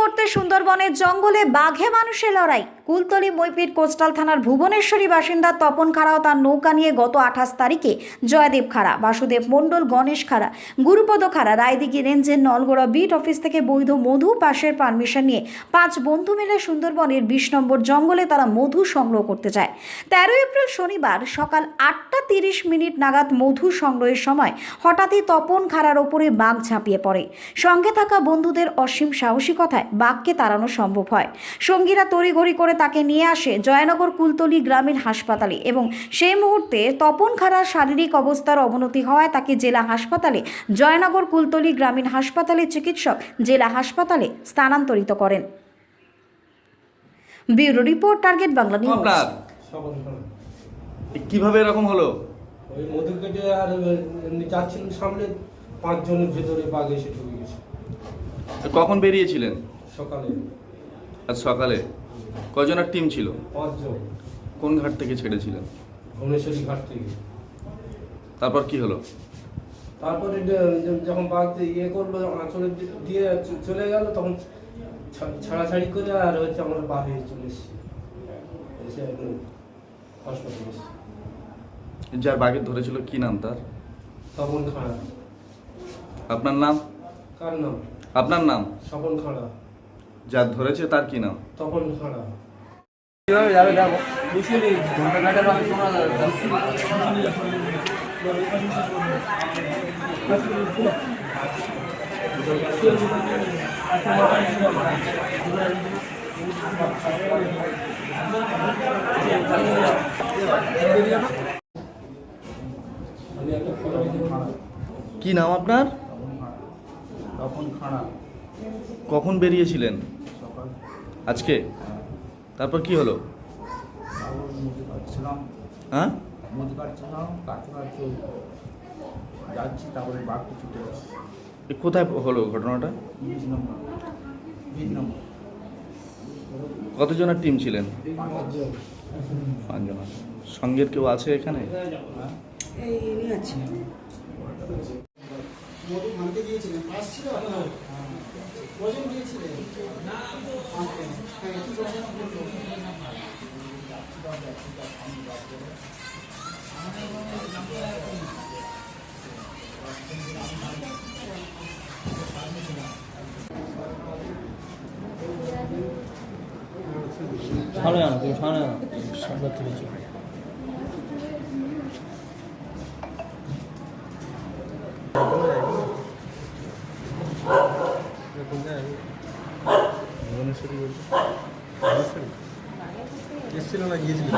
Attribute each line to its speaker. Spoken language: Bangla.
Speaker 1: করতে সুন্দরবনের জঙ্গলে বাঘে মানুষের লড়াই। কুলতলি মৈপিট কোস্টাল থানার ভুবনেশ্বরী বাসিন্দা তপন খাড়াও তার নৌকা নিয়ে গত আঠাশ তারিখে জয়দেব খাড়া, বাসুদেব মণ্ডল, গণেশ খাড়া, গুরুপদ খাড়া, রায়দিঘি রেঞ্জের নলগোড়া বিট অফিস থেকে বৈধ মধু পাশের পারমিশন নিয়ে পাঁচ বন্ধু মিলে সুন্দরবনের বিশ নম্বর জঙ্গলে তারা মধু সংগ্রহ করতে যায়। তেরো এপ্রিল শনিবার সকাল আটটা তিরিশ মিনিট নাগাদ মধু সংগ্রহের সময় হঠাৎই তপন খাড়ার ওপরে বাঘ ঝাঁপিয়ে পড়ে। সঙ্গে থাকা বন্ধুদের অসীম সাহসিকতায় বাঘকে তাড়ানো সম্ভব হয়। সঙ্গীরা তড়িঘড়ি করে তাকে নিয়ে আসে জয়নগর কুলতলি গ্রামীণ হাসপাতালে এবং সেই মুহূর্তে তপন খাড়ার শারীরিক অবস্থার অবনতি হওয়ায় তাকে জেলা হাসপাতালে জয়নগর কুলতলি গ্রামীণ হাসপাতালে চিকিৎসক জেলা হাসপাতালে স্থানান্তরিত করেন। Bureau report target Bangla news.
Speaker 2: কীভাবে এরকম হলো?
Speaker 3: ওই মধু কেটে আর এমনি যাচ্ছিলাম সামনে পাঁচজনের ভেতরে বাঘ এসে ঢুকে গেছে।
Speaker 2: কখন বেরিয়েছিলেন?
Speaker 3: সকালে।
Speaker 2: আজ সকালে। কজনের টিম ছিল?
Speaker 3: পাঁচজন।
Speaker 2: কোন ঘাট থেকে ছেড়েছিলেন?
Speaker 3: ভুবনেশ্বরী ঘাট থেকে।
Speaker 2: তারপর কি হলো?
Speaker 3: তারপরে যখন বাঘ ইয়ে করল আঁচলে দিয়ে চলে গেল তখন ছাড়াছাড়ি করে আর হচ্ছে আমরা বার হয়ে চলে এসেছি। এসে এখন হাসপাতালে
Speaker 2: যার বাঘে ধরেছিল কি নাম তার?
Speaker 3: তপন খাঁড়া।
Speaker 2: আপনার নাম?
Speaker 3: কার নাম?
Speaker 2: আপনার নাম?
Speaker 3: স্বপন খাঁড়া।
Speaker 2: যার ধরেছে তার কি নাম?
Speaker 3: তপন খাঁড়া।
Speaker 4: কীভাবে যাবে দেখো। বুঝলি ঘণ্টা কাটার আমি
Speaker 3: ফটো
Speaker 2: কি নাম আপনার?
Speaker 4: তখন খাড়া।
Speaker 2: কখন বেরিয়েছিলেন?
Speaker 4: সকাল।
Speaker 2: আজকে? তারপর কি হলো?
Speaker 4: তারপর মুদি কাটছিলাম
Speaker 2: হ্যাঁ?
Speaker 4: মুদি কাটছিলাম কাটতে কাটতে যাচ্ছি তারপরে বাঘটা ছুটে আসছে।
Speaker 2: এ কোথায় হলো ঘটনাটা?
Speaker 4: বিশ নম্বর। বিশ নম্বর।
Speaker 2: কতজনের টিম ছিলেন?
Speaker 3: পাঁচজন।
Speaker 2: সঙ্গের কেউ আছে এখানে?
Speaker 4: হ্যাঁ।
Speaker 5: গিয়েছিলেন পাস ছিল আপনার কজন গিয়েছিলেন হ্যাঁ, কি কথা বলল?
Speaker 4: সামনে আনো তুমি সামনে আনো সামনে থেকে চলে
Speaker 5: এসেছিল না গিয়েছিল?